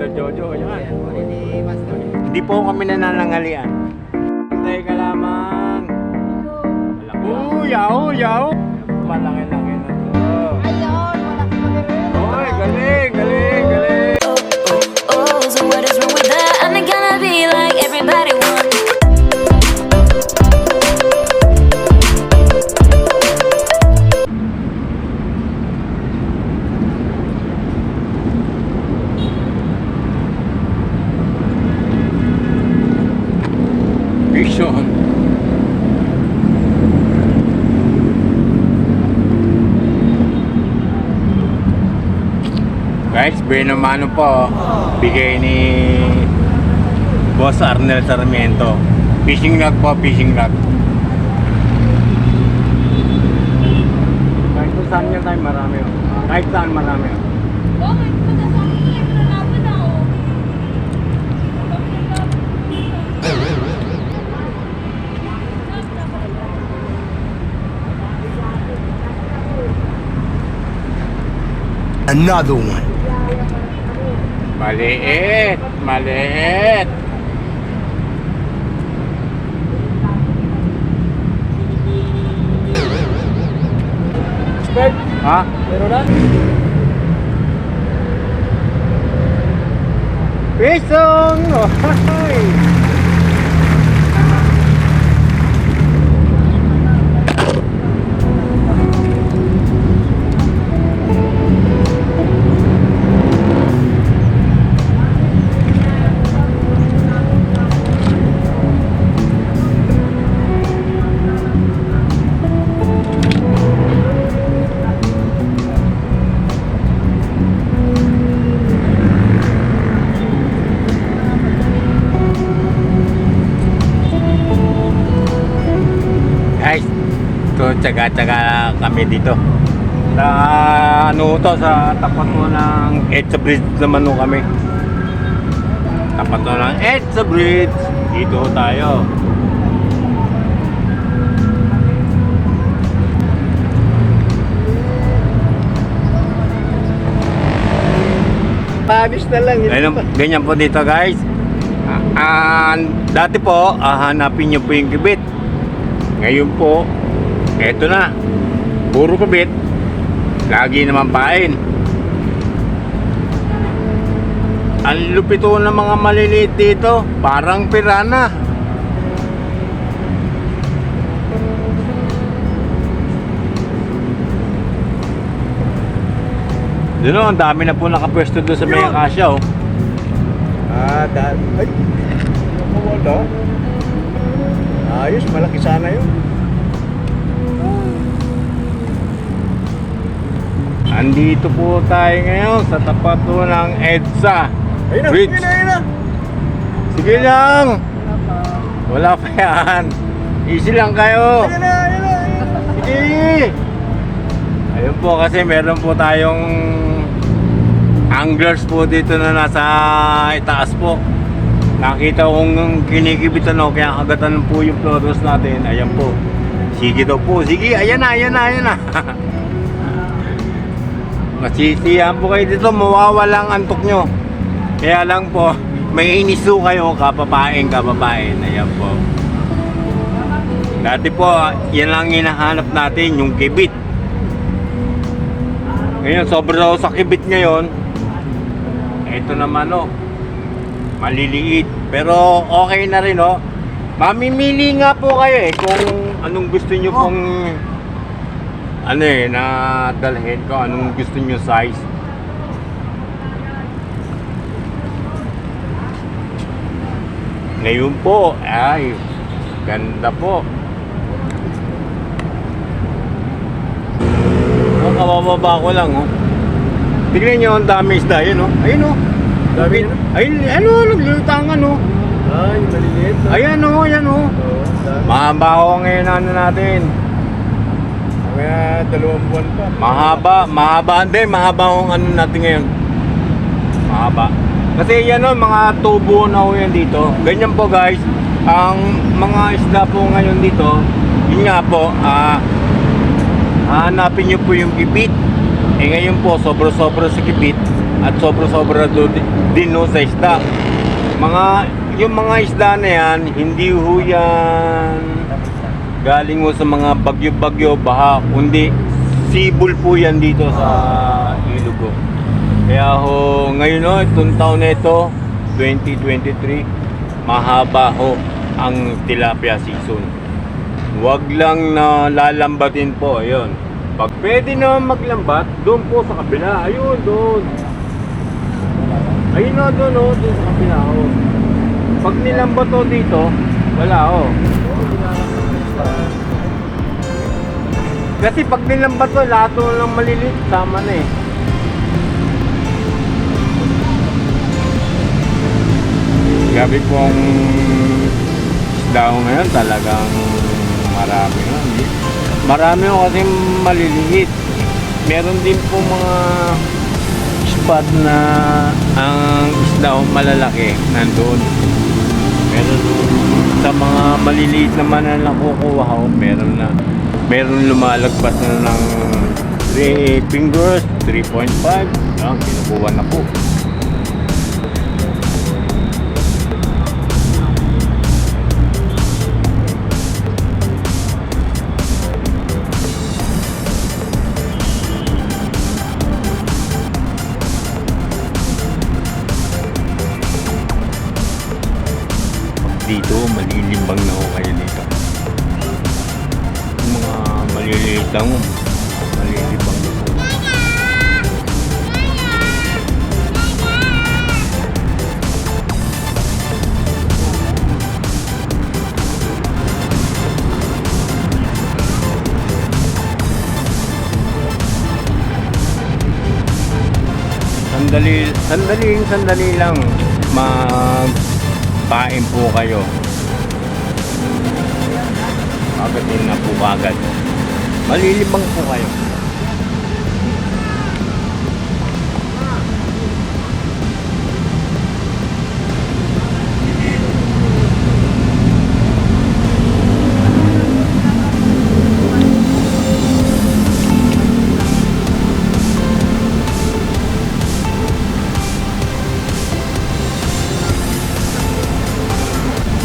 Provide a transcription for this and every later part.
Master Jojo, yan. Hindi po kami nananangalian. Hintay ka lamang. Oo, yaw, yaw. Malaki-laki na to. Ayun, malaki magaling. Oy, galing, Guys, Benomano po. Bigay ni Boss Arnel Sarmiento. Fishing rod po, fishing rod. Kahit kung saan nyo tayo marami. oh. Kahit saan marami. oh. Bakit? Matasama na yung nalaman ako. Another one. Maliit, maliit. Expert, Ha? meron na? Pisong! Oy! To tsaga-tsaga kami dito. Sa ano to, sa tapat mo ng Edsa Bridge naman no kami. Tapat mo ng Edsa Bridge. Dito tayo. Panis na lang. Ganyan, ganyan po dito guys. Ah, dati po, ah, hanapin nyo po yung kibit. Ngayon po, eto na. Puro kibit. Lagi naman pain. Ang lupit po ng mga maliliit dito. Parang pirana. Doon o, ang dami na po nakapwesto doon sa may akasya oh. Ah, dahil. Ay, kumawala. Ayos, malaki sana yun. Andito po tayo ngayon sa tapat po ng EDSA Ayun na, Bridge. ayun na, ayun na. Sige lang! Wala pa yan. Easy lang kayo. Ayun na, ayun na, ayun na. Sige! Ayun po kasi meron po tayong anglers po dito na nasa itaas po. Nakita kong kinikibitan o kaya kagatan po yung floros natin. Ayan po. Sige daw po. Sige, ayan na, ayan na, ayan na. Masisiyahan po kayo dito, mawawala ang antok nyo. Kaya lang po, may iniso kayo, kapapain, kapapain. Ayan po. Dati po, yan lang hinahanap natin, yung kibit. Ngayon, sobrang sa kibit ngayon. Ito naman, oh. Maliliit. Pero okay na rin, oh. Mamimili nga po kayo, eh, kung anong gusto nyo pong ano eh, na dalhin ko, anong gusto nyo size. Ngayon po, ay, ganda po. Ang kabababa ko lang, oh. Tignan nyo, ang dami isda, yun, oh. Ayun, oh. Dami. Ayun, ano, naglulutangan, oh. Ay, maliliit. Ayan, oh, ayan, oh. Mahaba ko ngayon ano natin. Kaya dalawang buwan pa. Mahaba, mahaba hindi, mahaba ang ano natin ngayon. Mahaba. Kasi yan o, mga tubo na ho yan dito. Ganyan po guys, ang mga isda po ngayon dito, yun nga po, ah, hanapin nyo po yung kipit. Eh ngayon po, sobra-sobra sa kipit. at sobra-sobra din no sa isda. Mga, yung mga isda na yan, hindi ho yan galing ho sa mga bagyo-bagyo, baha, kundi sibol po yan dito sa Ilogo. Kaya ho, ngayon ho, itong taon na ito, 2023, mahaba ho ang tilapia season. Huwag lang na lalambatin po, ayun. Pag pwede na maglambat, doon po sa kabila. Ayun, doon. Ayun na, doon, oh, doon sa kabila, oh. Pag nilambat ho dito, wala, oh. Kasi pag nilambat ho, lahat ho lang maliliit, tama na eh. Gabi pong isda ko ngayon talagang marami na. Marami ko kasi maliliit. Meron din po mga spot na ang isda malalaki nandun. Sa mga maliliit naman na nakukuha ko, meron na meron lumalagpas na ng 3 fingers, 3.5. Yan, kinukuha na po. Maliliit lang, malilimbang na po. Sandali, sandali, sandali lang magpain po kayo. Agad din na po agad. Malilibang po kayo.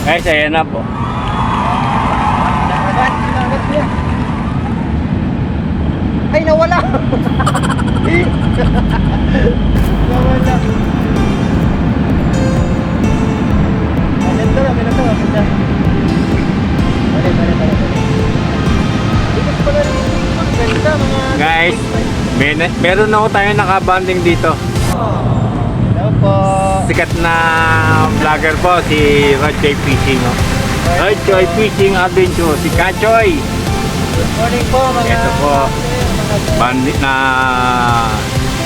Guys, ayan na po. May, meron na ako tayo nakabanding dito. Hello po. Sikat na vlogger po, si Rodjoy Fishing. Oh. Rodjoy Fishing Adventure, si Kachoy. Good morning po, mga... Ito po. Bandit na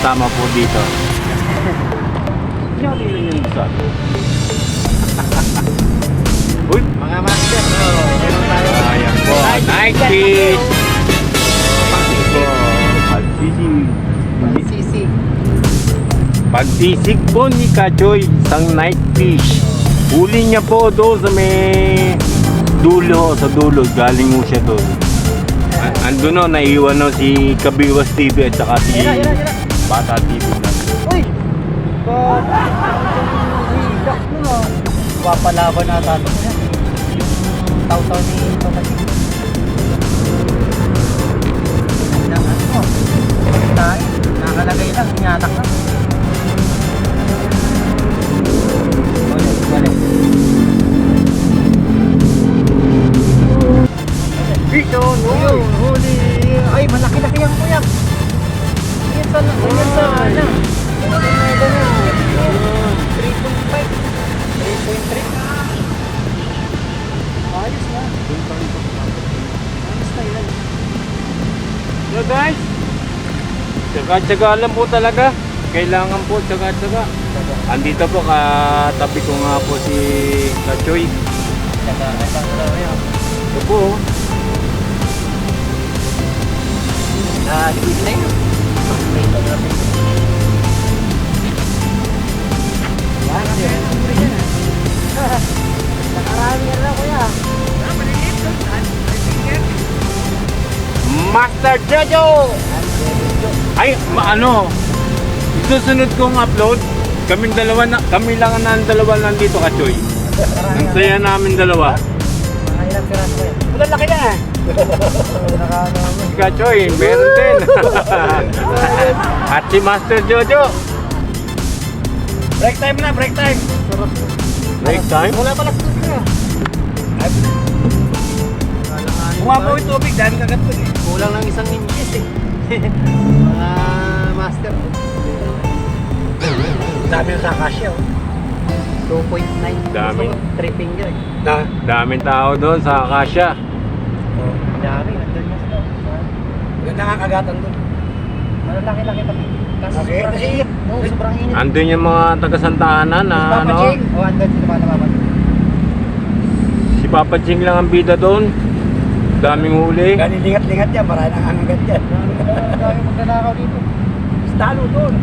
tama po dito. Uy, Mga master, ayan po. Night Pagsisig po ni Kachoy, isang night fish. Huli niya po doon sa may dulo, sa dulo. Galing mo siya doon. A- Andun no, naiwan no si Kabiwas TV at saka si Ira, ira, ira. Bata TV. Uy! Ba- Hidak mo. Papalaban na tato niya. Yung taw-taw ni Tomasi. Ang ano. Nakalagay lang. Inyatak lang. Dito, no. Huli. Ay, malaki na kayang kuya. Yan sa, yan sa, ano. Ganyan, ganyan. 3.5. 3.3. Ayos na. Ayos na yan. So guys, tsaga-tsaga lang po talaga. Kailangan po tsaga-tsaga. Andito po katabi ko nga po si Kachoy. Pang ano yun. Ito po. Ah, di na yun. Na. Yan, yan. Nakarami yan lang, kuya. Master Jojo! Ay, ano? susunod kong upload, kami dalawa na, kami lang na ang dalawa nandito ka, Choy. Ang saya namin dalawa. Mga ilang piraso ko yan. Wala laki na. Nakano mo. Si Kachoy, meron din. At si Master Jojo. Break time na, break time. Break time. Wala pala sa tubig na. Bumabaw yung tubig, dahil kagat dun eh. Kulang ng isang inches eh. Mga master. Dami na sa kasya. oh. 2.9. Daming. 3 finger eh. Na? Daming tao doon sa Akasha. Dami. Nandun na sila. Yung nakakagatan dun. Malalaki-laki pa. Kaso Okay, sobrang kasi- init. Oo, sobrang init. Andun yung mga taga-Santahanan na Papa ano. Ching. Oh, andun sila mga nababat. Si Papa Ching lang ang bida doon. Daming huli. Gani lingat-lingat yan, marami nang hangat yan. Dami magnanakaw dito. Stalo doon.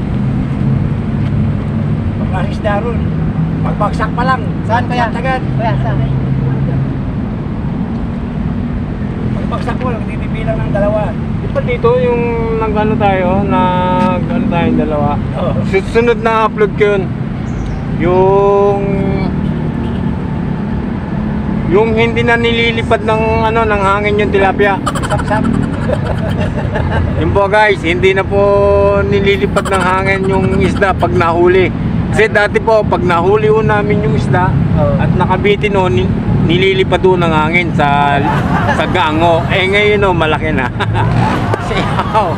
Pagkakas na ron. Pagbagsak pa lang. Saan kaya? Agad. Kaya, saan? Pagbagsak mo, nagtitipilang ng dalawa. Di ba dito yung nag-ano tayo, nag ano tayong dalawa. Oo. Susunod na upload ko yun. Yung yung hindi na nililipad ng ano ng hangin yung tilapia. Sap-sap. Yun po guys, hindi na po nililipad ng hangin yung isda pag nahuli. Kasi dati po, pag nahuli ho namin yung isda Oo. at nakabitin ho, ni- nililipad ho ng hangin sa sa gango. Eh ngayon ho, malaki na. Siyaw.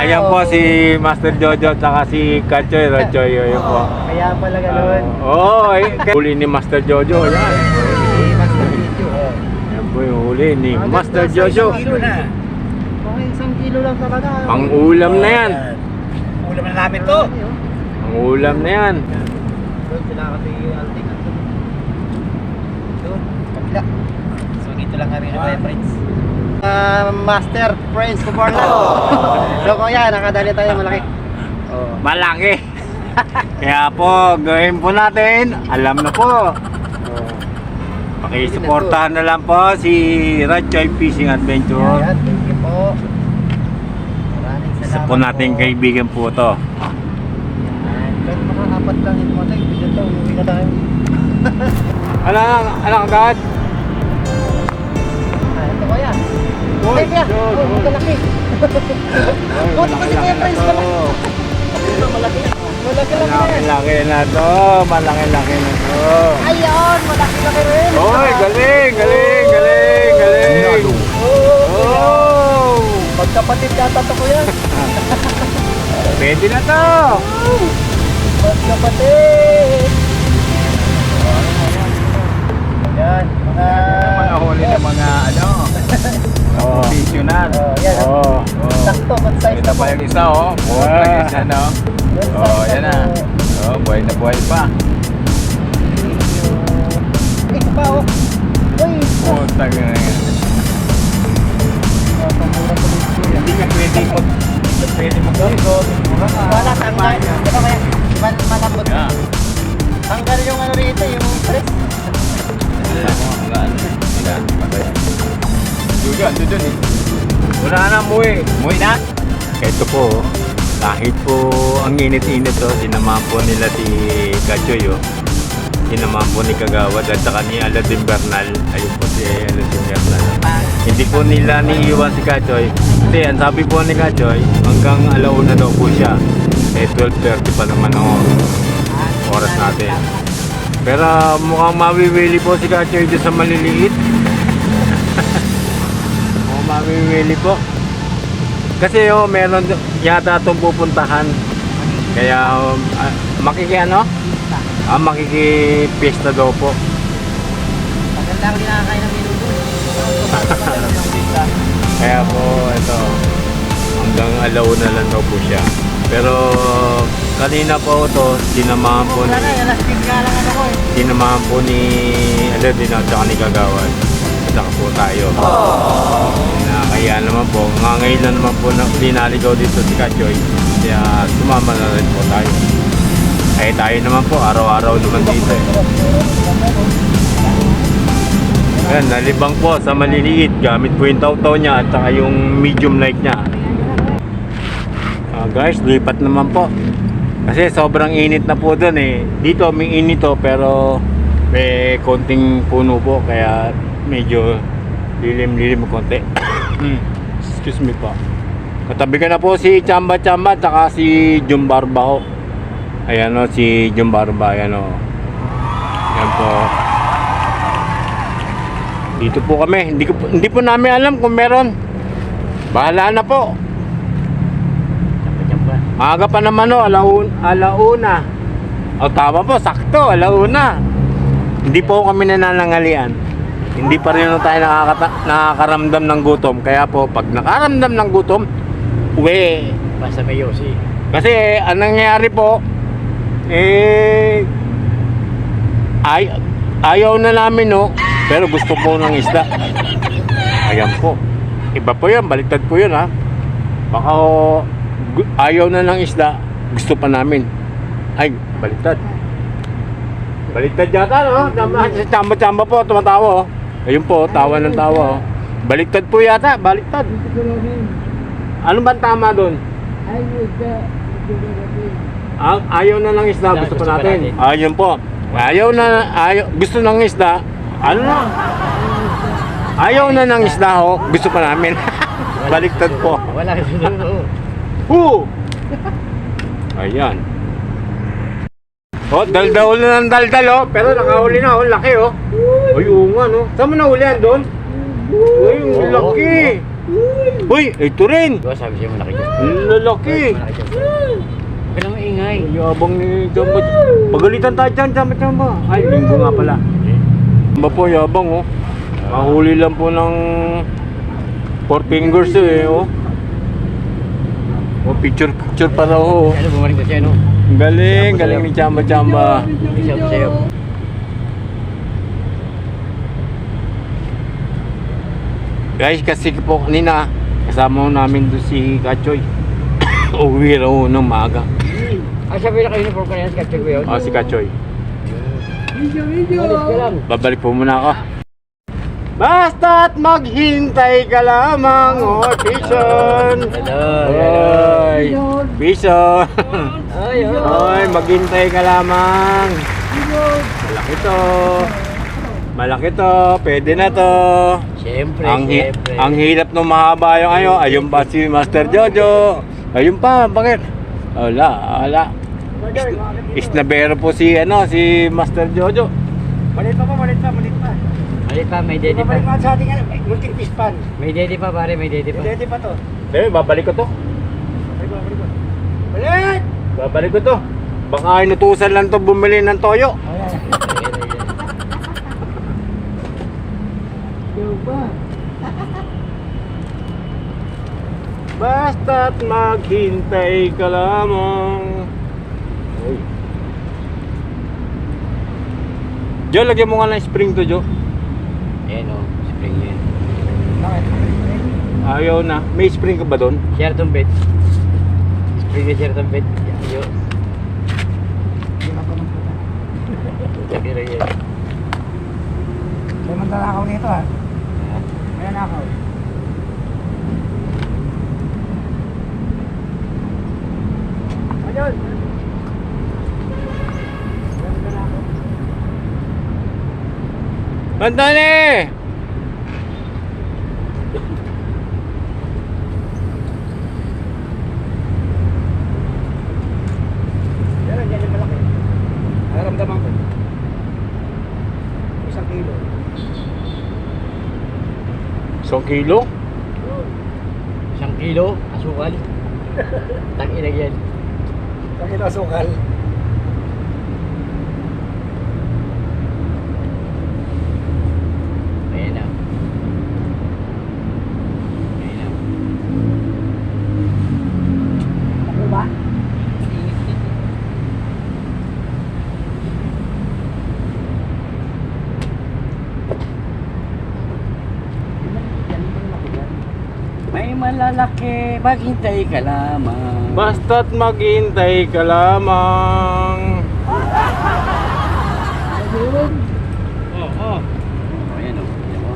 Ayan po si Master Jojo at si Kachoy Rachoy. Ayan po. Kaya pala ganun. Oo, oh, eh, huli ni Master Jojo. Yan. Eh, master video. Yan po yung huli ni Master Jojo. Kilo na. Okay, isang kilo lang talaga. Pang ulam na yan. Ulam na namin to. Ang ulam na yan. Doon sila kasi alting nandun. Doon, kabila. So dito lang kami na mga friends. Uh, master friends to Borla. so kuya, nakadali tayo malaki. Oh. Malaki. Kaya po, gawin po natin. Alam na po. Pakisuportahan na lang po si Ratchoy Fishing Adventure. Ayan, thank you po. Maraming salamat Isa po nating kaibigan po to. Ayan, kahit mga apat lang yung tayo, dito to, umuwi na tayo. Ano, ano agad? Ah, ito. Uy, Ay, kuya. Diyos, Oh, uy. malaki. Buti kasi kuya friends malaki. Malaki na. Malaki lang Malaki yan. laki na to. Malaki laki na to. Ayun, malaki laki rin. Hoy, galing, galing, galing, galing. Oh! Magkapatid yata to kuya. Pwede na to. Magkapatid. Ayan, mga... huli ng mga ano, Oh. professional. Oh, yan. Oh. Sakto, concise na po. pa yung isa oh. Ah. lang isa no. Yan, Oh, yan na na. Oh, buhay na buhay pa. Ito pa oh. Uy. Oh, taga na yan. Ah. Hindi ka pwede mag pwede mag Wala, tanggal. Di ba kaya? Mal malambot. Yeah. Tanggal yung ano rito, yung press. Dugan, dugan eh. Wala na muwi. Umuwi na? Ito po, kahit po ang init-init to, sinamahan po nila si Kachoy, oh. Sinamahan po ni Kagawad at saka ni Aladdin Bernal. Ayun po si Aladdin Bernal. Hindi po nila niiwan si Kachoy. Kasi ang sabi po ni Kachoy, hanggang alauna daw po siya. Eh, 12.30 pa naman ang oras natin. Pero mukhang mawiwili po si Kachoy doon sa maliliit. mukhang mawiwili po. Kasi oh, meron yata itong pupuntahan. Kaya um, ah, makiki ano? Ah, makikipista daw po. Maganda ako din nakakain ng minuto. Kaya po ito hanggang alauna lang daw po siya. Pero kanina po ito, sinamahan po na, ni alas 10 ka lang ano ko eh. po ni Aladdin at saka ni Kagawan. At po tayo. Nakakaya naman po. Nga ngayon na naman po na linaligaw dito si Kachoy. Kaya sumama na rin po tayo. Ay tayo naman po, araw-araw naman dito eh. Ayan, nalibang po sa maliliit gamit po yung taw-taw niya at saka yung medium light niya. Ah, guys, lipat naman po. Kasi sobrang init na po doon eh. Dito may init to pero may konting puno po kaya medyo lilim-lilim konti. Hmm. Excuse me po. Katabi ka na po si Chamba Chamba at si Jumbarba ho. Ayan o, si Jumbarba. Ayan o. Ayan po. Dito po kami. Hindi, ko, hindi po namin alam kung meron. Bahala na po. Maaga pa naman o, alaun, alauna. O tama po, sakto, alauna. Hindi po kami nananangalian. Hindi pa rin tayo nakakata, nakakaramdam ng gutom. Kaya po, pag nakaramdam ng gutom, uwi. Basta may yosi. Kasi ang nangyayari po, eh, ay, ayaw na namin no, pero gusto po ng isda. Ayan po. Iba po yan, baliktad po yun ha. Baka gu- ayaw na ng isda, gusto pa namin. Ay, baliktad. Baliktad yata no? Tama, si Chamba-chamba po, tumatawa oh. Ayun po, tawa ng tawa oh. Baliktad po yata, baliktad. Ano ba tama doon? Ang ayaw na ng isda, gusto pa natin. natin. Ayun po. Ayaw na, ayaw, gusto ng isda. Ano na? Ayaw na ng isda ho, gusto pa namin. Baliktad po. Wala kasi Hu! Ayan. Oh, daldal na ng daldal oh. Pero nakahuli na oh, laki oh. Uy, oo nga no. Saan mo nahuli yan doon? Uy, ang laki. Uy, ito rin. Diba sabi siya malaki dyan. Ang lalaki. Dyan. Kailang maingay. Ang yabang ni Jamba. Pagalitan tayo dyan, Jamba Jamba. Ay, linggo nga pala. Jamba po, yabang oh. Mahuli lang po ng four fingers eh oh. Oh, picture picture pa raw oh. Ano bumalik na siya no? Galing, galing ni siya sa'yo. Guys, kasi po kanina kasama namin doon si Kachoy. Uwi raw ng maaga. Ah, sabi na kayo uniform ka na yan, capture ko yun. Oh, si Kachoy. Ka lang. Babalik po muna ako. Basta't maghintay ka lamang, oh, Bison. Hello, Oy, Bison. Ay, Oy, maghintay ka lamang. Malaki to. Malaki to. Pwede na to. Siyempre, Ang, siyempre. ang hirap nung mahaba yung ayo. Ayun pa si Master Jojo. Ayun pa, bakit? Wala, wala. Isnabero po si ano, si Master Jojo. Malit pa pa, malit pa, malit pa. Malit pa, may daddy pa. Babalik sa ating ano, eh, munting pispan. May daddy pa pare, may daddy pa. Pwede pa to. Eh, babalik ko to. Balik, balik, balik. Balik! Babalik ko to. Baka inutusan lang to bumili ng toyo. Ayan. Basta't maghintay ka lamang. Uy. Jo, lagyan mo nga ng spring to, Jo. Ayan o, spring yan. Bakit? Ayaw na. May spring ka ba doon? Sheraton bed. Spring na Sheraton bed. Sabi rin yan. May manlalakaw nito ha. Ah, May nanakaw. Ayun! May manlalakaw. Bandali! Yan, yan yung malaki. Nararamdaman ko. Isang kilo. Isang kilo? Isang kilo, asukal. Tang ina yan. Isang kilo asukal. Ayan na. Ayan na. Ako ba? May malalaki, maghintay ka lamang. Basta't maghintay ka lamang. Oo, oo. Ayan o. Ayan o.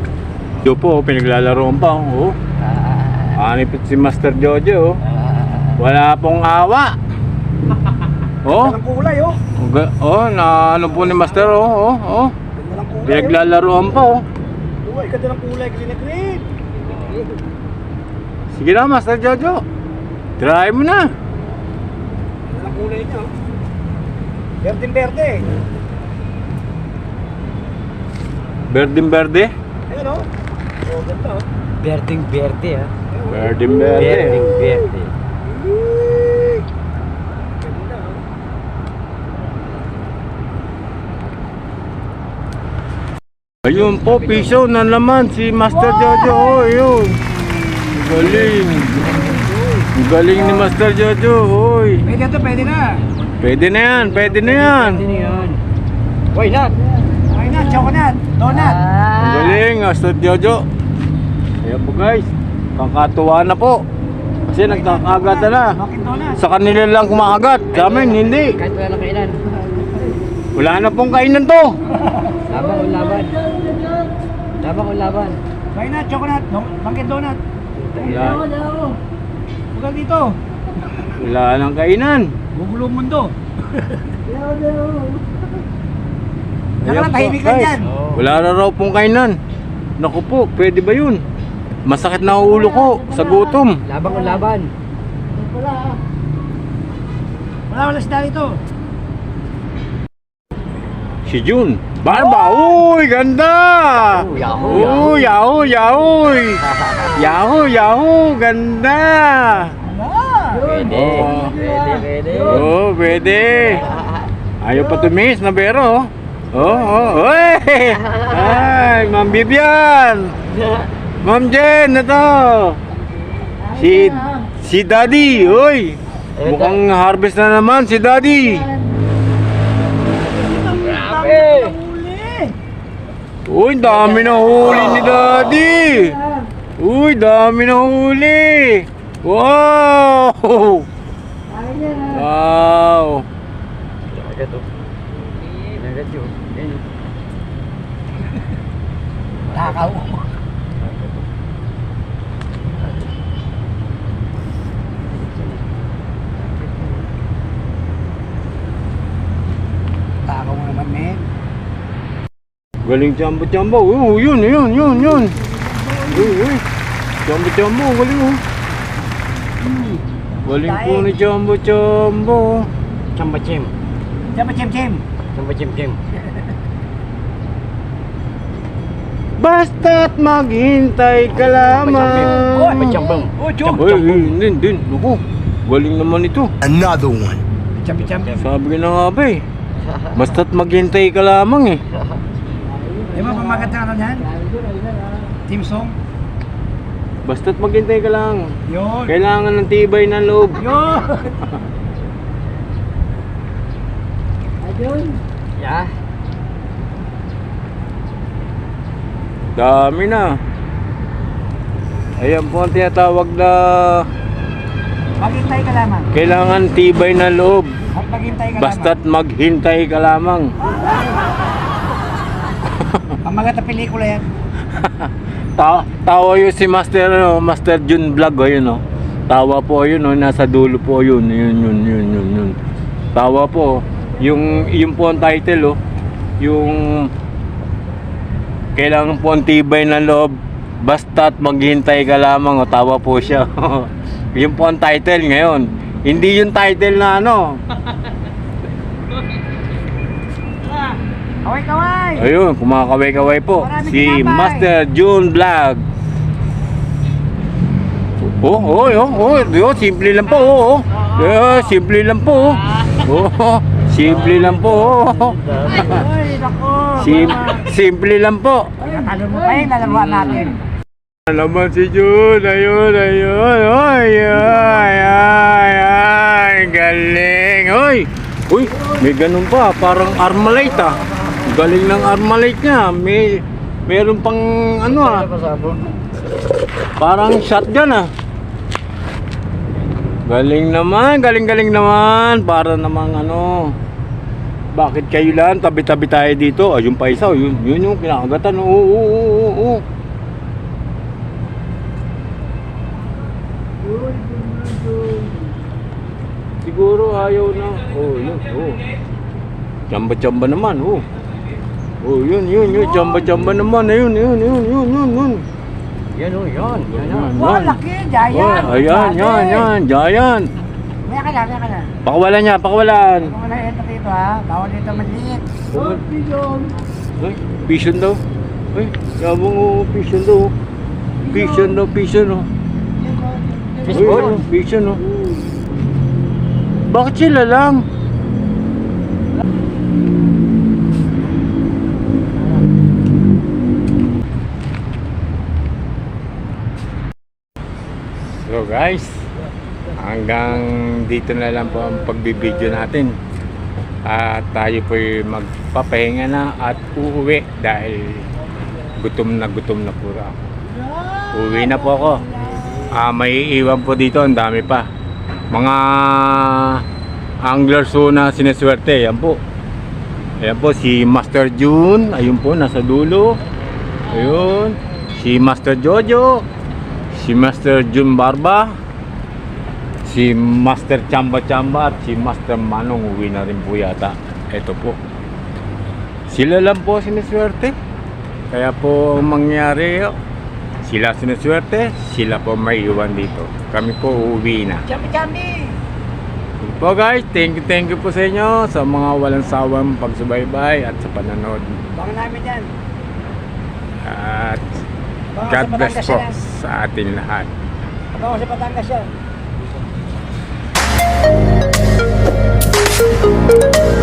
Jo po, pinaglalaroan pa. Oh. Ah, Anipit si Master Jojo. oh. ah, Wala pong awa. Oh, Ganda ng kulay, oh. Ga- oh, na ano po ni Master, oh, oh, oh. Ganda ng kulay, oh. Pinaglalaroan pa, oh. Uy, ganda ng kulay na green. Sige na, Master Jojo. Try mo na. Ng kulay niya, oh. Berdeng berde. Berding berde. Ayan, oh. Oh, ganda, oh. Berding berde ah. Berding berde. Oh. Ayun po, piso na naman si Master Jojo. Oh, yun. Galing. Ang Galing ni Master Jojo. Oy. Pwede to, pwede na. Pwede na yan, pwede na yan. Hindi yun. Why not? Ay na, chocolate, donut. Ang galing, Master Jojo. Ayan po guys, kakatuwa na po. Kasi nagkakagat na. Sa kanila lang kumakagat. Sa amin, hindi. Kahit wala na kailan. Wala na pong kainan to. Labang o laban. Labang o laban. Ay na, chocolate, no? Bakit donut? Wala, Huwag dito. wala nang kainan. Gugulo ang mundo. Saka po, tahimik lang yan. Wala na raw pong kainan. Naku po, pwede ba yun? Masakit na ang ulo ko sa gutom. Labang o laban. Wala, wala sila dito. Si Jun. Barba! Uy, ganda! Oh, yahoo, Uy, yahoo, yahoo! Yahoo, yahoo! Ganda! Pwede. Oo. Pwede, pwede. Oh, pwede. Ayaw pa tumis na bero. Oh, oh, oy! Ay, Ma'am Bibian! Ma'am Jen, ito! Si, si Daddy, oy! Mukhang harvest na naman si Daddy. Uy, dami na huli ni Daddy! Uy, dami na huli! Wow! Wow! Agad to. Agad yun. Takaw mo naman, men. Galing Jumbo Jumbo. Oh, yun, yun, yun, yun. Uy, uy. Jumbo Jumbo, galing oh. Galing po ni Jumbo Jumbo. Chamba chim. Pa, Chim Chim. Chamba chim chim. Basta't maghintay ka lamang. May chambang. Oh, uy, din, din. Naku, galing naman ito. Another one. Sabi na nga ba eh. Basta't maghintay ka lamang eh. Di ba pamagat na ano yan? Team song? Basta't maghintay ka lang. Yun. Kailangan ng tibay ng loob. Yun. Yeah. Dami na. Ayan po ang tinatawag na Maghintay ka lamang. kailangan tibay ng loob. At maghintay ka Basta't maghintay ka lamang. lamang. Pamagat na pelikula yan. Ta tawa yun si Master ano, Master Jun Vlog oh, yun oh. Tawa po yun oh, nasa dulo po yun, yun yun yun yun yun. Tawa po. Yung yung po ang title oh. Yung kailangan po ang tibay ng loob. Basta't maghintay ka lamang oh, tawa po siya. yun po ang title ngayon. Hindi yung title na ano. Kaway, kaway! Ayun, kumakaway-kaway po. Maraming Si tinapay. Master June Vlog. Oh, oh, oh, oh, oh, simple lang po, oh, oh. Eh, simple lang po. Oh, oh simple lang po. Oh. Nako! Sim simple lang po. Talo mo pa lalaruan natin. Alaman si June, ayun, ayun, ay, ay, ay, ay, galing, oy. Uy, may ganun pa, parang Armalite ah. Galing ng Armalite niya, may, meron pang ano ah, Parang shotgun ah. Galing naman, galing-galing naman. Para namang ano. Bakit kayo lang tabi-tabi tayo dito? Ayun pa isa, oh, yun, yun yung kinakagatan. Oo, oo, oo, oo, oo. Siguro ayaw na. Oh, yun. Oh. Chamba-chamba naman. Oh. Oh, yun, yun, yun. Chamba-chamba naman. Ayun, yun, yun, yun, yun, yun. Yan o, yan. Yan. Yan, Wow, yan. laki, giant. Oh, ayan, yan, yan. Giant. Maya ka lang, maya ka lang. Pakawalan niya, pakawalan. Wala ito dito ha, bawal dito maliit. Oh, Ay, vision daw. Ay, yabong oh, vision daw. Vision daw, vision oh. Fishball. Ay, vision oh. Bakit sila lang? So guys, hanggang dito na lang po ang pagbibideo natin. At tayo po magpapahinga na at uuwi dahil gutom na gutom na po ako. Uwi na po ako. Ah, may iwan po dito, ang dami pa. Mga anglers po na sineswerte, yan po. Ayan po si Master June, ayun po nasa dulo. Ayun, si Master Jojo, si Master June Barba, si Master Chamba Chamba at si Master Manong uwi na rin po yata. Ito po. Sila lang po sineswerte. Kaya po ang mangyari, sila sineswerte, sila po may iwan dito. Kami po uuwi na. Chambi, chambi. Yun po guys, thank you, thank you po sa inyo sa mga walang sawang pagsubaybay at sa pananood. Baka namin yan. At God bless po sa atin lahat. Baka sa Batangas yan. Thank